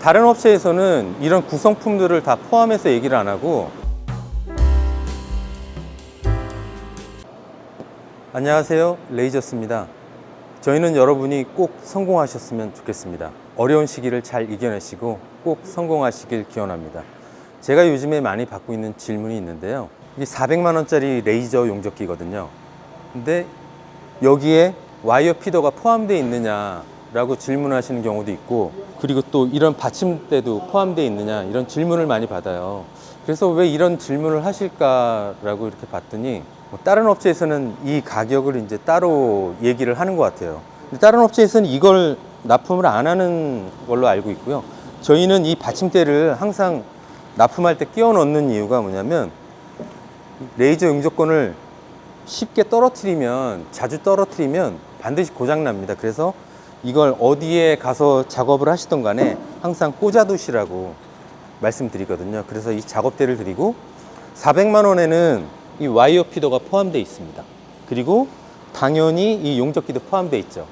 다른 업체에서는 이런 구성품들을 다 포함해서 얘기를 안 하고. 안녕하세요. 레이저스입니다. 저희는 여러분이 꼭 성공하셨으면 좋겠습니다. 어려운 시기를 잘 이겨내시고 꼭 성공하시길 기원합니다. 제가 요즘에 많이 받고 있는 질문이 있는데요. 이게 400만 원짜리 레이저 용접기거든요. 근데 여기에 와이어 피더가 포함되어 있느냐 라고 질문하시는 경우도 있고 그리고 또 이런 받침대도 포함되어 있느냐 이런 질문을 많이 받아요. 그래서 왜 이런 질문을 하실까라고 이렇게 봤더니 뭐 다른 업체에서는 이 가격을 이제 따로 얘기를 하는 것 같아요. 다른 업체에서는 이걸 납품을 안 하는 걸로 알고 있고요. 저희는 이 받침대를 항상 납품할 때 끼워 넣는 이유가 뭐냐면 레이저 용접권을 쉽게 떨어뜨리면 자주 떨어뜨리면 반드시 고장 납니다. 그래서 이걸 어디에 가서 작업을 하시던 간에 항상 꽂아 두시라고 말씀드리거든요. 그래서 이 작업대를 드리고 400만 원에는 이 와이어 피더가 포함되어 있습니다. 그리고 당연히 이 용접기도 포함되어 있죠.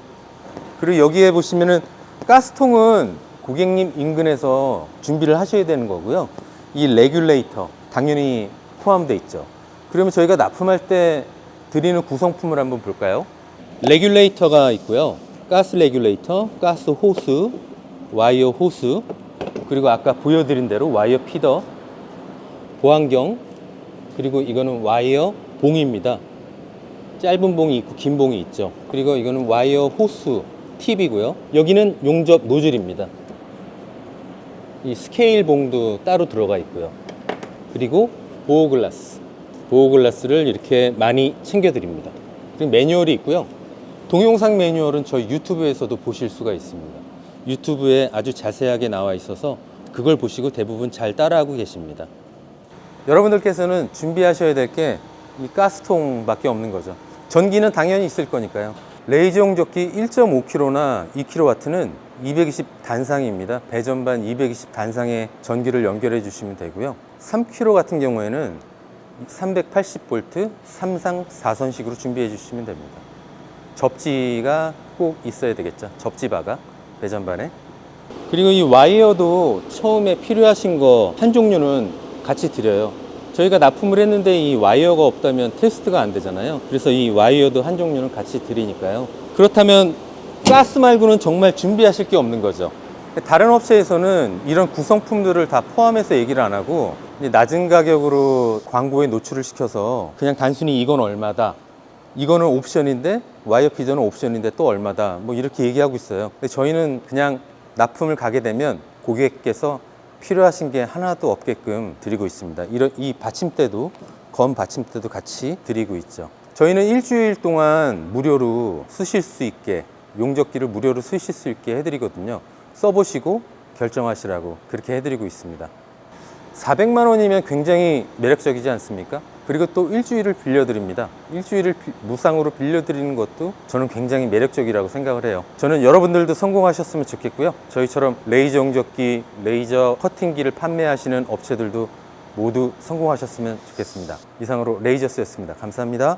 그리고 여기에 보시면은 가스통은 고객님 인근에서 준비를 하셔야 되는 거고요. 이 레귤레이터 당연히 포함되어 있죠. 그러면 저희가 납품할 때 드리는 구성품을 한번 볼까요? 레귤레이터가 있고요. 가스 레귤레이터, 가스 호스, 와이어 호스, 그리고 아까 보여드린 대로 와이어 피더, 보안경, 그리고 이거는 와이어 봉입니다. 짧은 봉이 있고 긴 봉이 있죠. 그리고 이거는 와이어 호스 팁이고요. 여기는 용접 노즐입니다. 이 스케일 봉도 따로 들어가 있고요. 그리고 보호 글라스. 보호 글라스를 이렇게 많이 챙겨 드립니다. 그리고 매뉴얼이 있고요. 동영상 매뉴얼은 저희 유튜브에서도 보실 수가 있습니다. 유튜브에 아주 자세하게 나와 있어서 그걸 보시고 대부분 잘 따라하고 계십니다. 여러분들께서는 준비하셔야 될 게 이 가스통밖에 없는 거죠. 전기는 당연히 있을 거니까요. 레이저 용접기 1.5kW나 2kW는 220 단상입니다. 배전반 220 단상의 전기를 연결해 주시면 되고요. 3kW 같은 경우에는 380V 3상 4선식으로 준비해 주시면 됩니다. 접지가 꼭 있어야 되겠죠. 접지 바가 배전반에. 그리고 이 와이어도 처음에 필요하신 거 한 종류는 같이 드려요. 저희가 납품을 했는데 이 와이어가 없다면 테스트가 안 되잖아요. 그래서 이 와이어도 한 종류는 같이 드리니까요. 그렇다면 가스 말고는 정말 준비하실 게 없는 거죠. 다른 업체에서는 이런 구성품들을 다 포함해서 얘기를 안 하고 낮은 가격으로 광고에 노출을 시켜서 그냥 단순히 이건 얼마다 이거는 옵션인데 와이어 피저는 옵션인데 또 얼마다 뭐 이렇게 얘기하고 있어요. 근데 저희는 그냥 납품을 가게 되면 고객께서 필요하신 게 하나도 없게끔 드리고 있습니다. 이런 이 받침대도 검 받침대도 같이 드리고 있죠. 저희는 일주일 동안 무료로 쓰실 수 있게 용접기를 무료로 쓰실 수 있게 해드리거든요. 써보시고 결정하시라고 그렇게 해드리고 있습니다. 400만 원이면 굉장히 매력적이지 않습니까? 그리고 또 일주일을 빌려드립니다. 일주일을 비- 무상으로 빌려드리는 것도 저는 굉장히 매력적이라고 생각을 해요. 저는 여러분들도 성공하셨으면 좋겠고요. 저희처럼 레이저 용접기, 레이저 커팅기를 판매하시는 업체들도 모두 성공하셨으면 좋겠습니다. 이상으로 레이저스였습니다. 감사합니다.